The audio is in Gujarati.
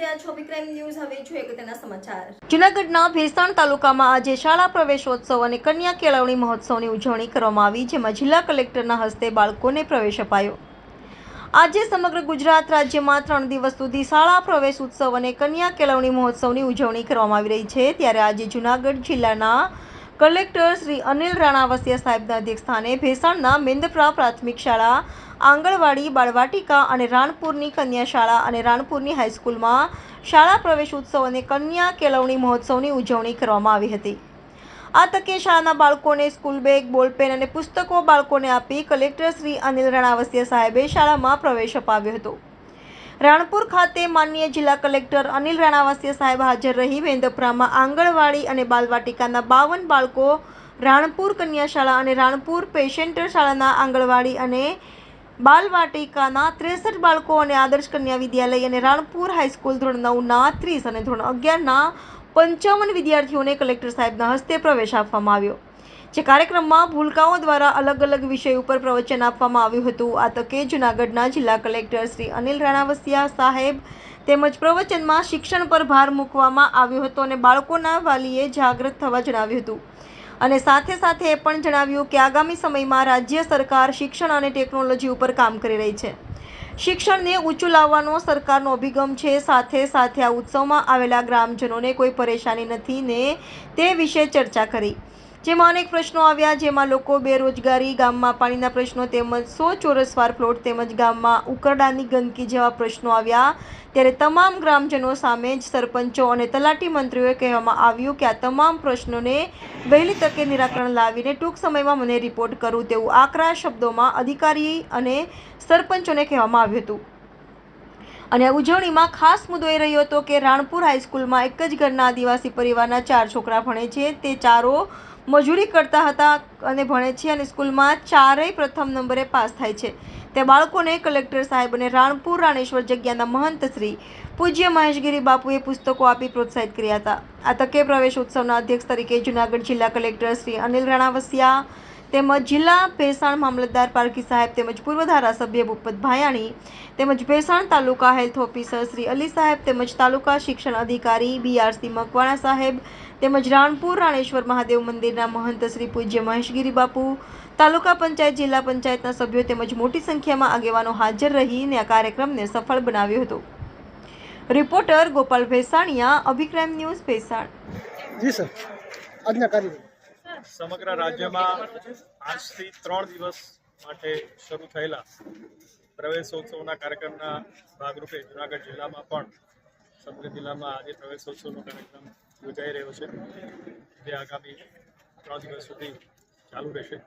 રહ્યા ભેસાણ તાલુકામાં આજે શાળા પ્રવેશોત્સવ અને કન્યા કેળવણી મહોત્સવની ઉજવણી કરવામાં આવી, જેમાં જિલ્લા કલેક્ટરના હસ્તે બાળકોને પ્રવેશ અપાયો. આજે સમગ્ર ગુજરાત રાજ્યમાં ત્રણ દિવસ સુધી શાળા પ્રવેશ ઉત્સવ અને કન્યા કેળવણી મહોત્સવની ઉજવણી કરવામાં આવી રહી છે. ત્યારે આજે જૂનાગઢ જિલ્લાના કલેક્ટર શ્રી અનિલ રાણાવસિયા સાહેબના અધ્યક્ષસ્થાને ભેસાણના મેંદપરા પ્રાથમિક શાળા, આંગણવાડી, બાળવાટિકા અને રાણપુરની કન્યા શાળા અને રાણપુરની હાઈસ્કૂલમાં શાળા પ્રવેશ ઉત્સવ અને કન્યા કેળવણી મહોત્સવની ઉજવણી કરવામાં આવી હતી. આ તકે શાળાના બાળકોને સ્કૂલ બેગ, બોલપેન અને પુસ્તકો બાળકોને આપી કલેક્ટર શ્રી અનિલ રાણાવસિયા સાહેબે શાળામાં પ્રવેશ અપાવ્યો હતો. રાણપુર ખાતે માનનીય જિલ્લા કલેક્ટર અનિલ રાણાવાસિયા સાહેબ હાજર રહી. વેંદપરામાં આંગણવાડી અને બાલવાટિકાના બાવન બાળકો રાણપુર કન્યા શાળા અને રાણપુર પેશન્ટર શાળાના આંગણવાડી અને બાલવાટિકાના ત્રેસઠ બાળકો અને આદર્શ કન્યા વિદ્યાલય અને રાણપુર હાઈસ્કૂલ ધોરણ નવના ત્રીસ અને ધોરણ અગિયારના પંચાવન વિદ્યાર્થીઓને કલેક્ટર સાહેબના હસ્તે પ્રવેશ આપવામાં આવ્યો. જે કાર્યક્રમમાં ભૂલકાઓ દ્વારા અલગ અલગ વિષય ઉપર પ્રવચન આપવામાં આવ્યું હતું. આ તકે જૂનાગઢના જિલ્લા કલેક્ટર શ્રી અનિલ રાણાવસિયા સાહેબ તેમજ પ્રવચનમાં શિક્ષણ પર ભાર મૂકવામાં આવ્યો હતો અને બાળકોના વાલીએ જાગૃત થવા જણાવ્યું હતું. અને સાથે સાથે એ પણ જણાવ્યું કે આગામી સમયમાં રાજ્ય સરકાર શિક્ષણ અને ટેકનોલોજી ઉપર કામ કરી રહી છે. શિક્ષણને ઊંચું લાવવાનો સરકારનો અભિગમ છે. સાથે સાથે આ ઉત્સવમાં આવેલા ગ્રામજનોને કોઈ પરેશાની નથી ને તે વિશે ચર્ચા કરી. જેમાં અનેક પ્રશ્નો આવ્યા, જેમાં લોકો બેરોજગારી, ગામમાં પાણીના પ્રશ્નો તેમજ સો ચોરસ વાર પ્લોટ તેમજ ગામમાં ઉકરડાની ગંદકી જેવા પ્રશ્નો આવ્યા. ત્યારે તમામ ગ્રામજનો સામે જ સરપંચો અને તલાટી મંત્રીઓએ કહેવામાં આવ્યું કે આ તમામ પ્રશ્નોને વહેલી તકે નિરાકરણ લાવીને ટૂંક સમયમાં મને રિપોર્ટ કરું તેવું આકરા શબ્દોમાં અધિકારી અને સરપંચોને કહેવામાં આવ્યું હતું. અને ઉજવણીમાં ખાસ મુદ્દો એ રહ્યો હતો કે રાણપુર હાઈસ્કૂલમાં એક જ ઘરના આદિવાસી પરિવારના ચાર છોકરા ભણે છે. તે ચારો મજૂરી કરતા હતા અને ભણે છે અને સ્કૂલમાં ચારેય પ્રથમ નંબરે પાસ થાય છે. તે બાળકોને કલેક્ટર સાહેબ અને રાણપુર રાણેશ્વર જગ્યાના મહંત શ્રી પૂજ્ય મહેશગીરી બાપુએ પુસ્તકો આપી પ્રોત્સાહિત કર્યા હતા. આ તકે પ્રવેશ ઉત્સવના અધ્યક્ષ તરીકે જૂનાગઢ જિલ્લા કલેક્ટર શ્રી અનિલ રાણાવસિયા તેમજ જિલ્લા ભેસાણ મામલતદાર પારકી સાહેબ તેમજ પૂર્વ ધારાસભ્ય ભૂપત ભાયાણી તેમજ ભેસાણ તાલુકા હેલ્થ ઓફિસર શ્રી અલી સાહેબ તેમજ તાલુકા શિક્ષણ અધિકારી બીઆરસી મકવાણા સાહેબ તેમજ રાણપુર રાણેશ્વર મહાદેવ મંદિરના મહંત શ્રી પૂજ્ય મહેશગીરી બાપુ, તાલુકા પંચાયત જિલ્લા પંચાયતના સભ્યો તેમજ મોટી સંખ્યામાં આગેવાનો હાજર રહીને આ કાર્યક્રમને સફળ બનાવ્યો હતો. રિપોર્ટર ગોપાલ ભેસાણીયા અભિક્રાઇમ ન્યૂઝ ભેસાણ. જી સર. કાર્યક્રમ. સમગ્ર રાજ્યમાં આજથી ત્રણ દિવસ માટે શરૂ થયેલા પ્રવેશોત્સવના કાર્યક્રમના ભાગરૂપે જુનાગઢ જિલ્લામાં પણ સમગ્ર જિલ્લામાં આજે પ્રવેશોત્સવનો કાર્યક્રમ યોજાઈ રહ્યો છે. જે આગામી ત્રણ દિવસ સુધી ચાલુ રહેશે.